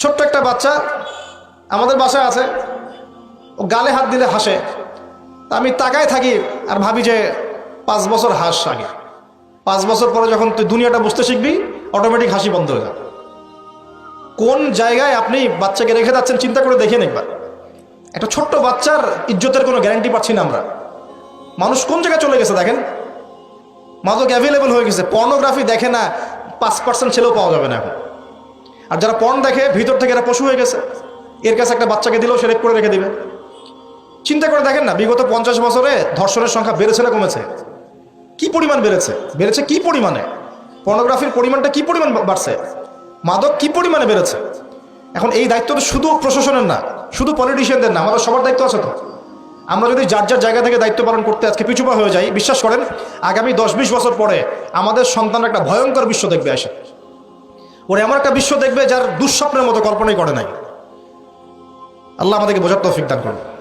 ছোট্ট একটা বাচ্চা আমাদের বাসায় আছে। ও গালে হাত দিলে হাসে। তা আমি তাকায় থাকি আর ভাবি যে পাঁচ বছর হাস আগে। পাঁচ বছর পরে যখন তুই দুনিয়াটা বুঝতে শিখবি অটোমেটিক হাসি বন্ধ হয়ে যাবে। কোন জায়গায় আপনি বাচ্চাকে রেখে যাচ্ছেন চিন্তা করে দেখেন একবার। একটা ছোট্ট বাচ্চার ইজ্জতের কোনো গ্যারান্টি পাচ্ছি না আমরা। মানুষ কোন জায়গায় চলে গেছে দেখেন? মাদক অ্যাভেলেবল হয়ে গেছে। পর্নোগ্রাফি দেখে না পাঁচ পার্সেন্ট ছেলেও পাওয়া যাবে না এখন। আর যারা পর্ন দেখে ভিতর থেকে এরা পশু হয়ে গেছে, এর কাছে একটা বাচ্চাকে দিলেও সে রেপ করে রেখে দিবে। চিন্তা করে দেখেন না, বিগত পঞ্চাশ বছরে ধর্ষণের সংখ্যা বেড়েছে না কমেছে। কি পরিমাণ বেড়েছে? বেড়েছে কি পরিমাণে? পর্নোগ্রাফির পরিমাণটা কি পরিমাণ বাড়ছে? মাদক কি পরিমাণে বেড়েছে? এখন এই দায়িত্ব তো শুধু প্রশাসনের না, শুধু পলিটিশিয়ানদের না, আমাদের সবার দায়িত্ব আছে তো। আমরা যদি যার যার জায়গা থেকে দায়িত্ব পালন করতে আজকে পিছুপা হয়ে যাই, বিশ্বাস করেন, আগামী দশ বিশ বছর পরে আমাদের সন্তান একটা ভয়ঙ্কর বিশ্ব দেখবে আসে ওরা এমন একটা বিশ্ব দেখবে যার দুঃস্বপ্নের মতো কল্পনাই করে নাই। আল্লাহ আমাদেরকে বোঝার তৌফিক দান করুন।